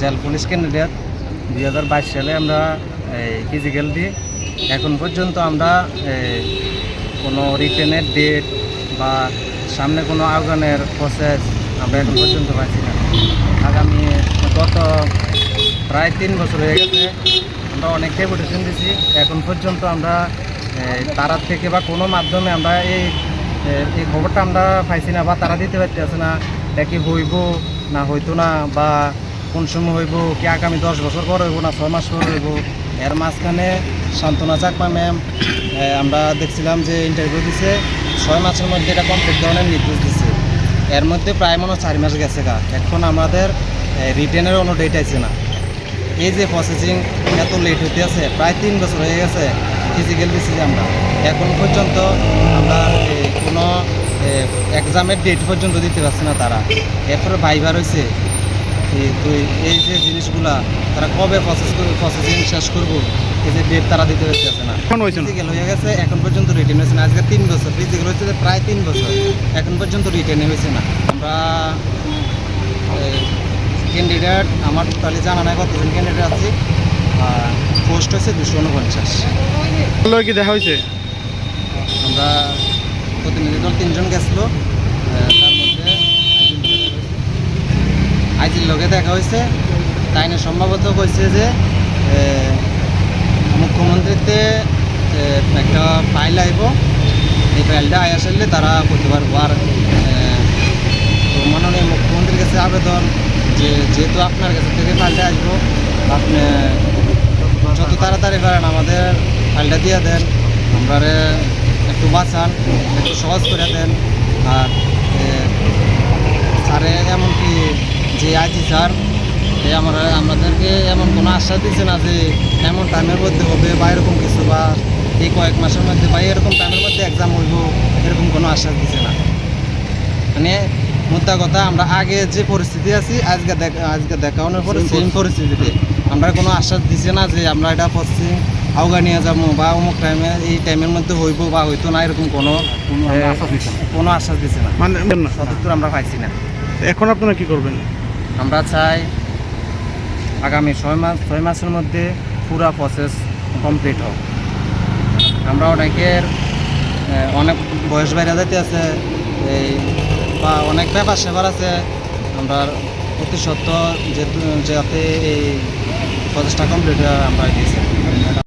Jail police candidate. দুই হাজার বাইশ সালে আমরা ফিজিক্যাল দিই এখন পর্যন্ত আমরা কোনো রিটেনের ডেট বা সামনে কোনো আহ্বানের প্রসেস আমরা এখন পর্যন্ত পাচ্ছি না। আগামী গত প্রায় তিন বছর হয়ে গেছে, আমরা অনেক ডেপুটেশন দিছি। এখন পর্যন্ত আমরা তারার থেকে বা কোনো মাধ্যমে আমরা এই এই খবরটা আমরা পাইছি না বা তারা দিতে পারতেছে না, এটা কি হইব না হইতো না বা কোন সময় হইব, কি আগামী দশ বছর পর হইব না ছয় মাস পর হইব, এর মাঝখানে সান্ত্বনা চাকমা ম্যাম আমরা দেখছিলাম যে ইন্টারভিউ দিছে, ছয় মাসের মধ্যে এটা কমপ্লিট ধরনের নির্দেশ দিছে। এর মধ্যে প্রায় মনে চার মাস গেছে গা। এখন আমাদের রিটেনের কোনো ডেট আছে না। এই যে প্রসেসিং এত লেট হইতে আছে, প্রায় তিন বছর হয়ে গেছে ফিজিক্যাল দিছি আমরা। এখন পর্যন্ত আমরা কোনো এক্সামের ডেট পর্যন্ত দিতে পারছে না তারা। এরপরে ভাইবার হয়েছে তুই এই যে জিনিসগুলা তারা কবে প্রসেস করবে প্রসেসিং শেষ করব এই যে ডেট তারা দিতে পারতেছে না। এখন হয়েছে ফিজিক্যাল হয়ে গেছে এখন পর্যন্ত রিটেন হয়েছে না। আজকে তিন বছর ফিজিক্যাল হয়েছে যে প্রায় তিন বছর এখন পর্যন্ত রিটেন হয়েছে না। আমরা ক্যান্ডিডেট আমার তাহলে জানা নাই কতজন ক্যান্ডিডেট আছে পোস্ট হয়েছে দুশো উনপঞ্চাশ। কি দেখা হয়েছে? আমরা প্রতিনিধি দল তিনজন গেছিল আহ, তার মধ্যে আইজির লগে দেখা হয়েছে। তাই না সম্ভবত কইছে যে মুখ্যমন্ত্রীতে একটা ফাইল আইব। এই ফাইলটা আয় আসলে তারা করতে আর তো মাননীয় মুখ্যমন্ত্রীর কাছে আবেদন যে, যেহেতু আপনার কাছে থেকে ফাইলটা আসব, আপনি যত তাড়াতাড়ি পারেন আমাদের ফাইলটা দিয়ে দেন। আমরা একটু বাঁচান, একটু সহজ করে দেন। আর স্যারে এমনকি যে আইজি স্যার আমরা আমাদেরকে এমন কোনো আশ্বাস দিচ্ছে না যে এমন টাইমের মধ্যে হবে বা এরকম কিছু বা এই কয়েক মাসের মধ্যে বা এরকম টাইমের মধ্যে এক্সাম হইব এরকম কোনো আশ্বাস দিচ্ছে না। মানে মোদ্দা কথা আমরা আগে যে পরিস্থিতি আছি আজকে দেখা আজকে দেখানোর পরে সেম পরিস্থিতিতে। আমরা কোনো আশ্বাস দিচ্ছে না যে আমরা এটা পড়ছি আউগা নিয়ে যাব বা অমুক টাইমে এই টাইমের মধ্যে হইব বা হইতো না এরকম কোনো কোনো আশ্বাস দিচ্ছে না। মানে আমরা পাইছি না। এখন আপনারা কি করবেন? আমরা চাই আগামী ছয় মাস, ছয় মাসের মধ্যে পুরা প্রসেস কমপ্লিট হোক। আমরা অনেকের অনেক বয়স বাইরে যাইতে আছে, এই, বা অনেক ব্যাপার সেবার আছে। আমরা অতি সত্য যেহেতু যাতে এই প্রসেসটা কমপ্লিট হয় আমরা দিয়েছি।